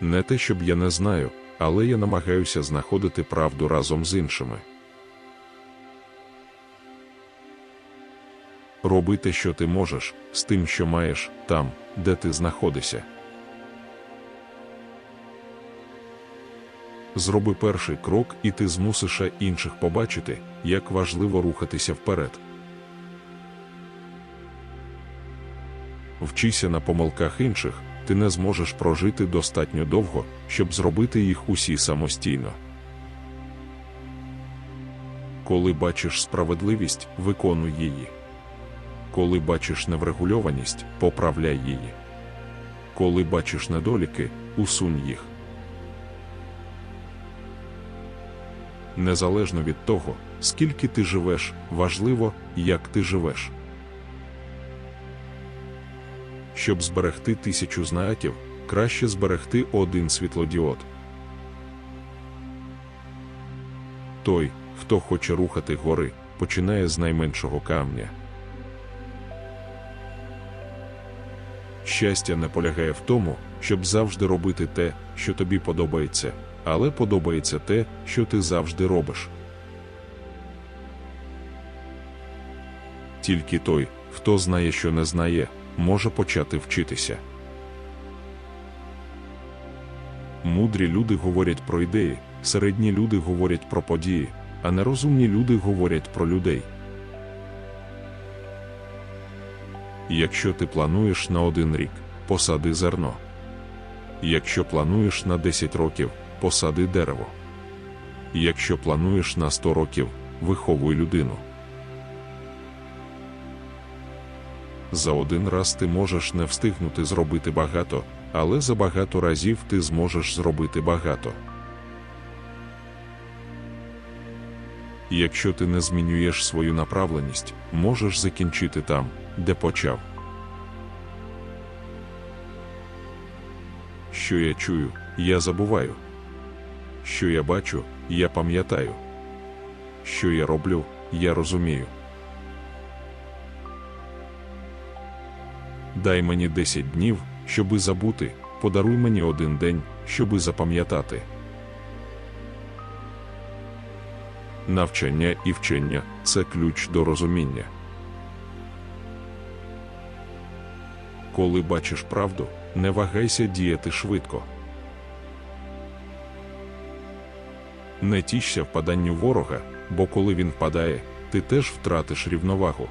Не те, щоб я не знаю, але я намагаюся знаходити правду разом з іншими. Роби те, що ти можеш, з тим, що маєш, там, де ти знаходишся. Зроби перший крок, і ти змусиш інших побачити, як важливо рухатися вперед. Вчися на помилках інших, ти не зможеш прожити достатньо довго, щоб зробити їх усі самостійно. Коли бачиш справедливість, виконуй її. Коли бачиш неврегульованість, поправляй її. Коли бачиш недоліки, усунь їх. Незалежно від того, скільки ти живеш, важливо, як ти живеш. Щоб зберегти тисячу знатів, краще зберегти один світлодіод. Той, хто хоче рухати гори, починає з найменшого камня. Щастя не полягає в тому, щоб завжди робити те, що тобі подобається, але подобається те, що ти завжди робиш. Тільки той, хто знає, що не знає, може почати вчитися. Мудрі люди говорять про ідеї, середні люди говорять про події, а нерозумні люди говорять про людей. Якщо ти плануєш на один рік, посади зерно. Якщо плануєш на 10 років, посади дерево. Якщо плануєш на 100 років, виховуй людину. За один раз ти можеш не встигнути зробити багато, але за багато разів ти зможеш зробити багато. Якщо ти не змінюєш свою направленість, можеш закінчити там, де почав. Що я чую, я забуваю. Що я бачу, я пам'ятаю. Що я роблю, я розумію. Дай мені 10 днів, щоби забути, подаруй мені один день, щоби запам'ятати. Навчання і вчення це ключ до розуміння. Коли бачиш правду, не вагайся діяти швидко. Не тішся впаданню ворога, бо коли він впадає, ти теж втратиш рівновагу.